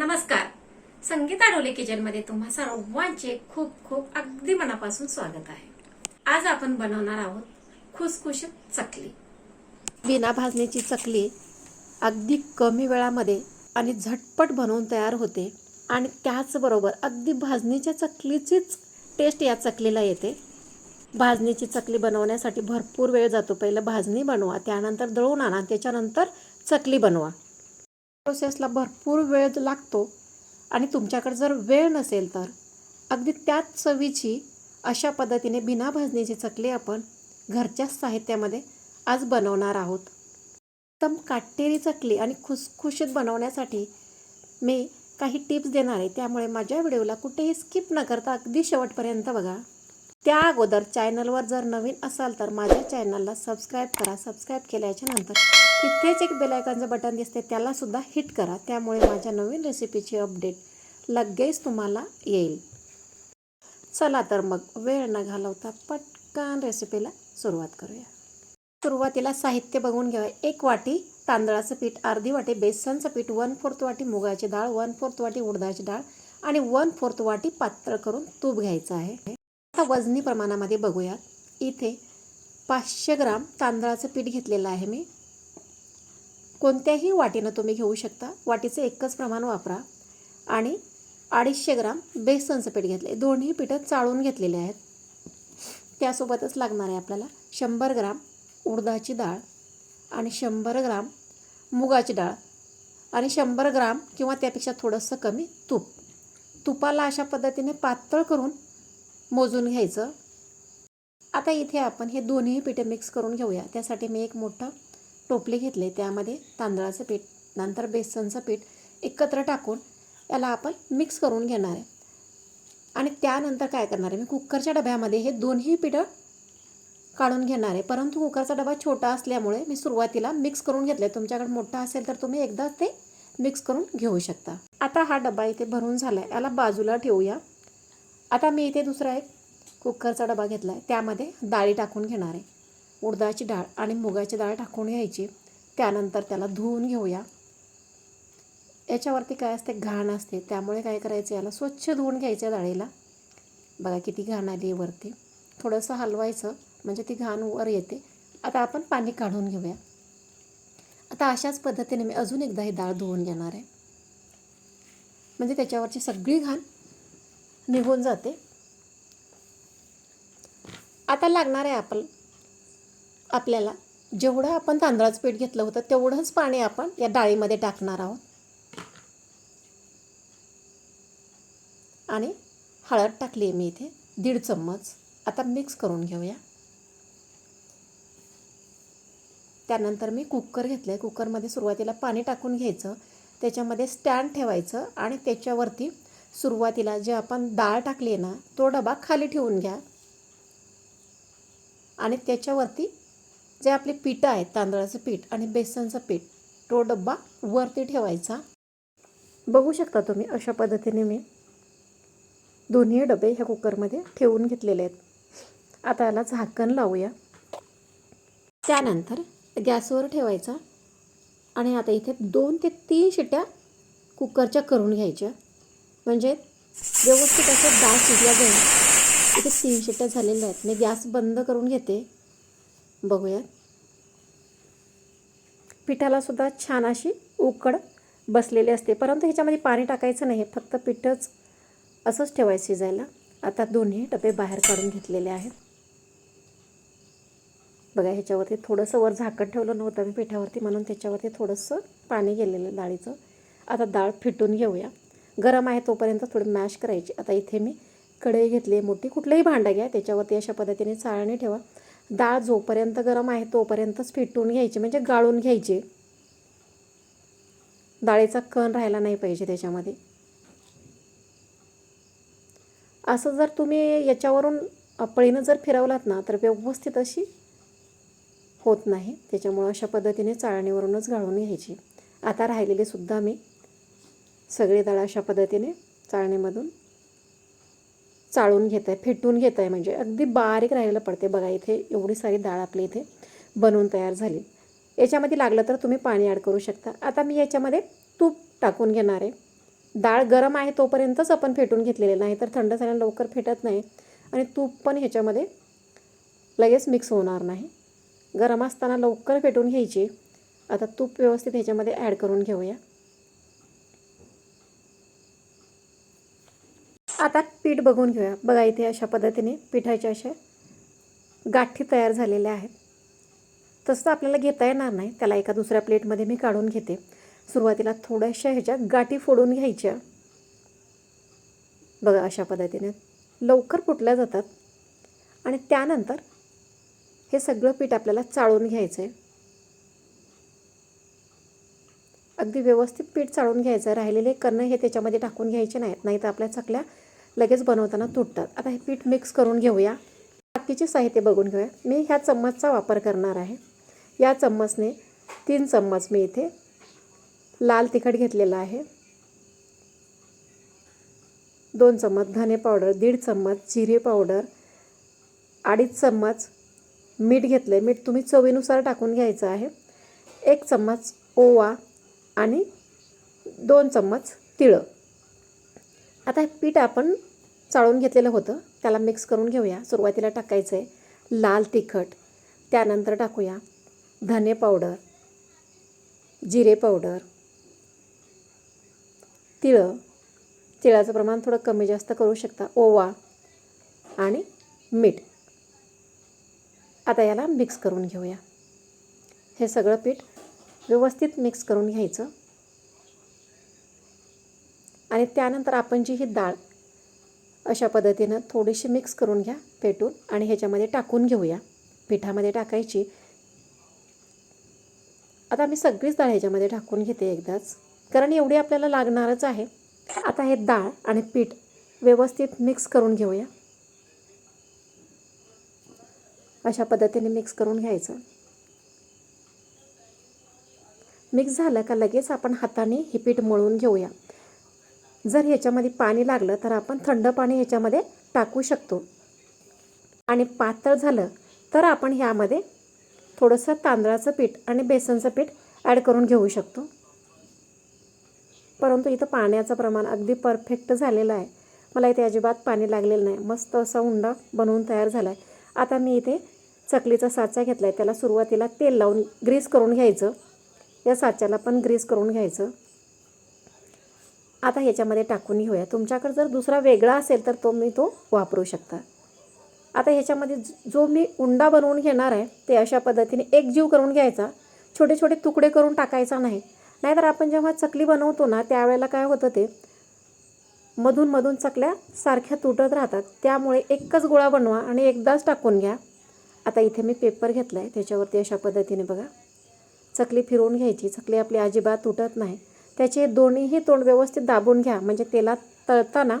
नमस्कार. संगीता डोले किचनमध्ये तुम्हा सर्वांचे खूप खूप अगदी मनापासून स्वागत आहे. आज आपण बनवणार आहोत खुसखुशीत चकली. बिना भाजणीची चकली अगदी कमी वेळामध्ये आणि झटपट बनवून तयार होते आणि त्याचबरोबर अगदी भाजणीच्या चकलीचीच टेस्ट या चकलीला येते. भाजणीची चकली बनवण्यासाठी भरपूर वेळ जातो. पहिलं भाजणी बनवा त्यानंतर दळून आणा त्याच्यानंतर चकली बनवा. प्रोसेसला भरपूर वेळ लागतो आणि तुमच्याकडे जर वेळ नसेल तर अगदी त्याच चवीची अशा पद्धतीने बिना भाजणीची चकली आपण घरच्या साहित्यामध्ये आज बनवणार आहोत. एकदम काटेरी चकली आणि खुसखुशीत बनवण्यासाठी मी काही टिप्स देणार आहे. त्यामुळे माझ्या व्हिडिओला कुठेही स्किप न करता अगदी शेवटपर्यंत बघा. त्या अगोदर चॅनलवर जर नवीन असाल तर माझ्या चॅनलला सबस्क्राईब करा. सबस्क्राईब केल्याच्यानंतर तिथेच एक बेलायकनचं बटन दिसते त्यालासुद्धा हिट करा. त्यामुळे माझ्या नवीन रेसिपीची अपडेट लगेच तुम्हाला येईल. चला तर मग वेळ न घालवता पटकन रेसिपीला सुरुवात करूया. सुरुवातीला साहित्य बघून घ्या. एक वाटी तांदळाचं पीठ अर्धी वाटी बेसनचं पीठ वन फोर्थ वाटी मुगाची डाळ वन फोर्थ वाटी उडदाची डाळ आणि वन फोर्थ वाटी पातळ करून तूप घ्यायचं आहे. आता वजनी प्रमाणामध्ये बघूयात. इथे पाचशे ग्राम तांदळाचं पीठ घेतलेलं आहे मी. कोणत्याही वाटीनं तुम्ही घेऊ शकता. वाटीचं एकच प्रमाण वापरा. आणि अडीचशे ग्राम बेसनचं पीठ घेतलं आहे दोन्ही पिठं चाळून घेतलेले आहेत. त्यासोबतच लागणार आहे आपल्याला शंभर ग्राम उडदाची डाळ आणि शंभर ग्राम मुगाची डाळ आणि शंभर ग्राम किंवा त्यापेक्षा थोडंसं कमी तूप. तुपाला अशा पद्धतीने पातळ करून मोजून घ्यायचं. आता इथे आपण हे दोन्ही पिठं मिक्स करून घेऊया. त्यासाठी मी एक मोठं टोपले घेतले त्यामध्ये तांदळाचं पीठ नंतर बेसनचं पीठ एकत्र टाकून याला आपण मिक्स करून घेणार आहे. आणि त्यानंतर काय करणार आहे? मी कुकरच्या डब्यामध्ये हे दोन्ही पिठं काढून घेणार आहे. परंतु कुकरचा डबा छोटा असल्यामुळे मी सुरुवातीला मिक्स करून घेतले तुमच्याकडे मोठा असेल तर तुम्ही एकदाच ते मिक्स करून घेऊ शकता. आता हा डबा इथे भरून झाला आहे याला बाजूला ठेवूया. आता मी इथे दुसरा एक कुकरचा डबा घेतला आहे त्यामध्ये डाळी टाकून घेणार आहे. उडदाची डाळ आणि मुगाची डाळ टाकून घ्यायची. त्यानंतर त्याला धुवून घेऊया. याच्यावरती काय असते? घाण असते. त्यामुळे काय करायचं? याला स्वच्छ धुवून घ्यायचं डाळीला. बघा किती घाण आली आहे वरती. थोडंसं हलवायचं म्हणजे ती घाण वर येते. आता आपण पाणी काढून घेऊया. आता अशाच पद्धतीने मी अजून एकदा ही डाळ धुवून घेणार आहे. म्हणजे त्याच्यावरची सगळी घाण निघून जाते. आता लागणार आहे आपण आपल्याला. जेवढं आपण तांदळाचं पीठ घेतलं होतं तेवढंच पाणी आपण या डाळीमध्ये टाकणार आहोत. आणि हळद टाकली आहे मी इथे दीड चम्मच. आता मिक्स करून घेऊया. त्यानंतर मी कुकर घेतलं आहे कुकरमध्ये सुरुवातीला पाणी टाकून घ्यायचं. त्याच्यामध्ये स्टँड ठेवायचं आणि त्याच्यावरती सुरुवातीला जे आपण डाळ टाकली आहे ना तो डबा खाली ठेवून घ्या. आणि त्याच्यावरती जे आपले पिठं आहेत तांदळाचं पीठ आणि बेसनचं पीठ तो डब्बा वरती ठेवायचा. बघू शकता तुम्ही अशा पद्धतीने मी दोन्ही डबे ह्या कुकरमध्ये ठेवून घेतलेले आहेत. आता याला झाकण लावूया. त्यानंतर गॅसवर ठेवायचा आणि आता इथे दोन ते तीन शिट्या कुकरच्या करून घ्यायच्या. म्हणजे व्यवस्थित असं डाळ शिजल्या जाईल इथे तीन शिट्ट्या झालेल्या आहेत. मी गॅस बंद करून घेते. बघूयात. पिठाला सुद्धा छान अशी उकड बसलेली असते. परंतु ह्याच्यामध्ये पाणी टाकायचं नाही फक्त पिठच असंच ठेवायचं शिजायला. आता दोन्ही डबे बाहेर काढून घेतलेले आहेत. बघा ह्याच्यावरती थोडंसं वर झाकण ठेवलं नव्हतं मी पिठावरती म्हणून त्याच्यावरती थोडंसं पाणी गेलेलं डाळीचं. आता डाळ फिटून घेऊया. गरम आहे तोपर्यंत थोडी मॅश करायची. आता इथे मी कढई घेतली आहे मोठी. कुठलंही भांडं घ्या त्याच्यावरती अशा पद्धतीने चाळणी ठेवा. डाळ जोपर्यंत गरम आहे तोपर्यंतच फिटून घ्यायची म्हणजे गाळून घ्यायची. डाळीचा कण राहायला नाही पाहिजे त्याच्यामध्ये. असं जर तुम्ही याच्यावरून पळीनं जर फिरवलात ना तर व्यवस्थित अशी होत नाही. त्याच्यामुळं अशा पद्धतीने चाळणीवरूनच गाळून घ्यायची. आता राहिलेली सुद्धा मी सगळी डाळ अशा पद्धतीने चाळणीमधून चाळून घेत आहे फेटून घेत आहे म्हणजे. अगदी बारीक राहिलेलं पडते बघा इथे एवढी सारी डाळ आपली इथे बनवून तयार झाली. याच्यामध्ये लागलं तर तुम्ही पाणी ॲड करू शकता. आता मी याच्यामध्ये तूप टाकून घेणार आहे. डाळ गरम आहे तोपर्यंतच आपण फेटून घेतलेले नाही तर थंड झाल्याने लवकर फेटत नाही. आणि तूप पण ह्याच्यामध्ये लगेच मिक्स होणार नाही. गरम असताना लवकर फेटून घ्यायची. आता तूप व्यवस्थित ह्याच्यामध्ये ॲड करून घेऊया. आता पीठ बघून घेऊया. बघा इथे अशा पद्धतीने पिठाच्या अशा गाठी तयार झालेल्या आहेत. तसं तर आपल्याला घेता येणार नाही. त्याला एका दुसऱ्या प्लेटमध्ये मी काढून घेते. सुरुवातीला थोड्याशा ह्याच्या गाठी फोडून घ्यायच्या. बघा अशा पद्धतीने. लवकर फुटल्या जातात. आणि त्यानंतर हे सगळं पीठ आपल्याला चाळून घ्यायचं आहे अगदी व्यवस्थित पीठ चाळून घ्यायचं. राहिलेले कणं हे त्याच्यामध्ये टाकून घ्यायचे नाहीत. नाही तर आपल्या चकल्या लगेच बनवताना तुटतात. आता हे पीठ मिक्स करून घेऊया. बाकीचे साहित्य बघून घेऊया. मी ह्या चम्मचचा वापर करणार आहे. या चम्मचने तीन चम्मच मी इथे लाल तिखट घेतलेला आहे. दोन चम्मच धने पावडर दीड चम्मच जिरे पावडर अडीच चम्मच मीठ घेतलं आहे मीठ तुम्ही चवीनुसार टाकून घ्यायचं आहे. एक चम्मच ओवा आणि दोन चम्मच तिळं. आता हे पीठ आपण चाळून घेतलेलं होतं. त्याला मिक्स करून घेऊया. सुरुवातीला टाकायचं आहे लाल तिखट. त्यानंतर टाकूया धने पावडर जिरे पावडर तिळं. तिळाचं प्रमाण थोडं कमी जास्त करू शकता. ओवा आणि मीठ. आता याला मिक्स करून घेऊया. हे सगळं पीठ व्यवस्थित मिक्स करून घ्यायचं. आणि त्यानंतर आपण जी ही डाळ अशा पद्धतीनं थोडीशी मिक्स करून घ्या पेटून आणि ह्याच्यामध्ये टाकून घेऊया. पिठामध्ये टाकायची. आता मी सगळीच डाळ ह्याच्यामध्ये टाकून घेते एकदाच. कारण एवढी आपल्याला लागणारच आहे. आता हे डाळ आणि पीठ व्यवस्थित मिक्स करून घेऊया. अशा पद्धतीने मिक्स करून घ्यायचं. मिक्स झालं का लगेच आपण हाताने हे पीठ मळून घेऊया. जर ह्याच्यामध्ये पाणी लागलं तर आपण थंड पाणी ह्याच्यामध्ये टाकू शकतो. आणि पातळ झालं तर आपण ह्यामध्ये थोडंसं तांदळाचं पीठ आणि बेसनचं पीठ ॲड करून घेऊ शकतो. परंतु इथं पाण्याचं प्रमाण अगदी परफेक्ट झालेलं आहे. मला इथे अजिबात पाणी लागलेलं नाही. मस्त असा उंडा बनवून तयार झाला आहे आता मी इथे चकलीचा साचा घेतला आहे त्याला सुरुवातीला तेल लावून ग्रीस करून घ्यायचं. या साच्याला पण ग्रीस करून घ्यायचं. आता ह्याच्यामध्ये टाकून घेऊया. तुमच्याकडे जर दुसरा वेगळा असेल तर तो मी तो वापरू शकता. आता ह्याच्यामध्ये जो मी उंडा बनवून घेणार आहे ते अशा पद्धतीने एक जीव करून घ्यायचा. छोटे छोटे तुकडे करून टाकायचा नाही. नाहीतर आपण जेव्हा चकली बनवतो ना त्यावेळेला काय होतं ते मधून मधून चकल्या सारख्या तुटत राहतात. त्यामुळे एकच गोळा बनवा आणि एकदाच टाकून घ्या. आता इथे मी पेपर घेतला आहे त्याच्यावरती अशा पद्धतीने बघा. चकली फिरवून घ्यायची. चकली आपली अजिबात तुटत नाही. त्याचे दोन्हीही तोंड व्यवस्थित दाबून घ्या. म्हणजे तेलात तळताना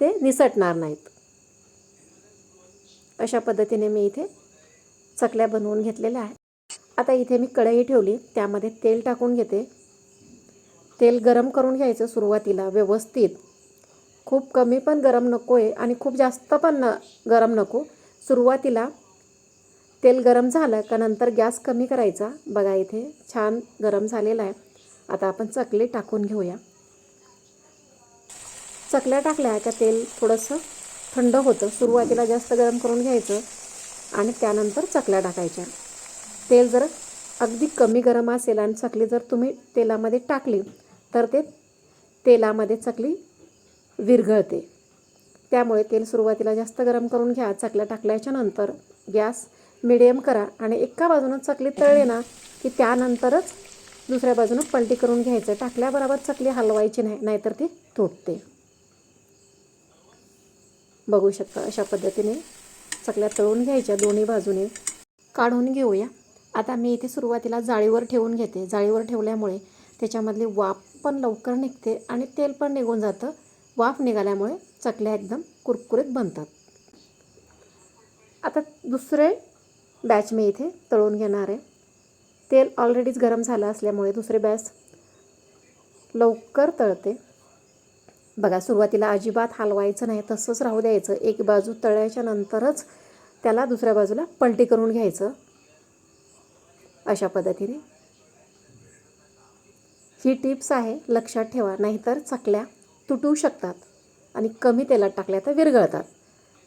ते निसटणार नाहीत. अशा पद्धतीने मी इथे चकल्या बनवून घेतलेल्या आहेत. आता इथे मी कढई ठेवली. त्यामध्ये तेल टाकून घेते. तेल गरम करून घ्यायचं सुरुवातीला व्यवस्थित. खूप कमी पण गरम नको आहे आणि खूप जास्त पण न गरम नको. सुरुवातीला तेल गरम झालं का नंतर गॅस कमी करायचा. बघा इथे छान गरम झालेला आहे. आता आपण चकली टाकून घेऊया. चकल्या टाकल्या का तेल थोडंसं थंड होतं. सुरुवातीला जास्त गरम करून घ्यायचं आणि त्यानंतर चकल्या टाकायच्या. तेल जर अगदी कमी गरम असेल आणि चकली जर तुम्ही तेलामध्ये टाकली तर ते तेलामध्ये चकली विरघळते. त्यामुळे तेल सुरुवातीला जास्त गरम करून घ्या. चकल्या टाकल्याच्या नंतर गॅस मिडियम करा आणि एका बाजूनं चकली तळली ना की त्यानंतरच दुसऱ्या बाजूनं पलटी करून घ्यायचं टाकल्याबरोबर चकली हलवायची नाही नाहीतर ती तुटते. बघू शकता अशा पद्धतीने चकल्या तळून घ्यायच्या दोन्ही बाजूने. काढून घेऊया. आता मी इथे सुरुवातीला जाळीवर ठेवून घेते. जाळीवर ठेवल्यामुळे त्याच्यामधली वाफ पण लवकर निघते आणि तेल पण निघून जातं. वाफ निघाल्यामुळे चकल्या एकदम कुरकुरीत बनतात. आता दुसरे बॅच मी इथे तळून घेणार आहे. तेल ऑलरेडीच गरम झालं असल्यामुळे दुसरे बॅस लवकर तळते. बघा सुरुवातीला अजिबात हलवायचं नाही तसंच राहू द्यायचं. एक बाजू तळल्याच्या नंतरच त्याला दुसऱ्या बाजूला पलटी करून घ्यायचं. अशा पद्धतीने. ही टिप्स आहे लक्षात ठेवा. नाहीतर चकल्या तुटू शकतात आणि कमी तेलात टाकल्या तर विरघळतात.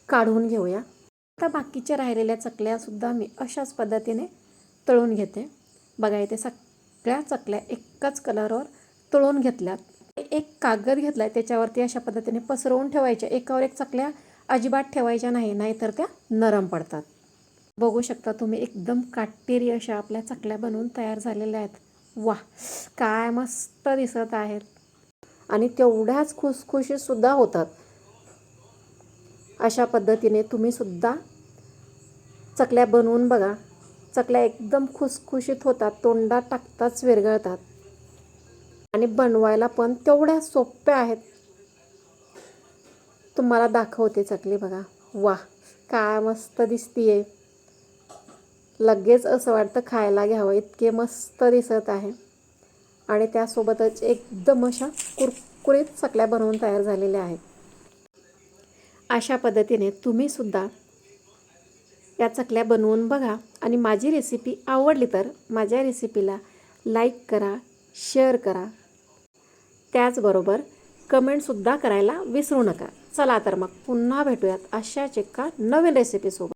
काढून घेऊया. आता बाकीच्या राहिलेल्या चकल्यासुद्धा मी अशाच पद्धतीने तळून घेते. बघा इथे सगळ्या चकल्या एकाच कलरवर तळून घेतल्यात. एक कागद घेतला आहे त्याच्यावरती अशा पद्धतीने पसरवून ठेवायच्या. एकावर एक चकल्या अजिबात ठेवायच्या नाही नाहीतर त्या नरम पडतात. बघू शकता तुम्ही एकदम काटेरी अशा आपल्या चकल्या बनवून तयार झालेल्या आहेत. वा काय मस्त दिसत आहेत. आणि तेवढ्याच खुसखुशीसुद्धा होतात. अशा पद्धतीने तुम्ही सुद्धा चकल्या बनवून बघा. चकल्या एकदम खुसखुशीत होतात तोंडात टाकताच विरघळतात. आणि बनवायला पण तेवढ्या सोप्या आहेत. तुम्हाला दाखवते चकली बघा. वा काय मस्त दिसतीये. लगेच असं वाटतं खायला घ्यावं इतके मस्त दिसत आहे. आणि त्यासोबतच एकदम अशा कुरकुरीत चकल्या बनवून तयार झालेल्या आहेत. अशा पद्धतीने तुम्हीसुद्धा या चकल्या बनवून बघा. आणि माझी रेसिपी आवडली तर माझ्या रेसिपीला लाईक करा शेअर करा. त्याचबरोबर कमेंटसुद्धा करायला विसरू नका. चला तर मग पुन्हा भेटूयात अशाच एका नवीन रेसिपीसोबत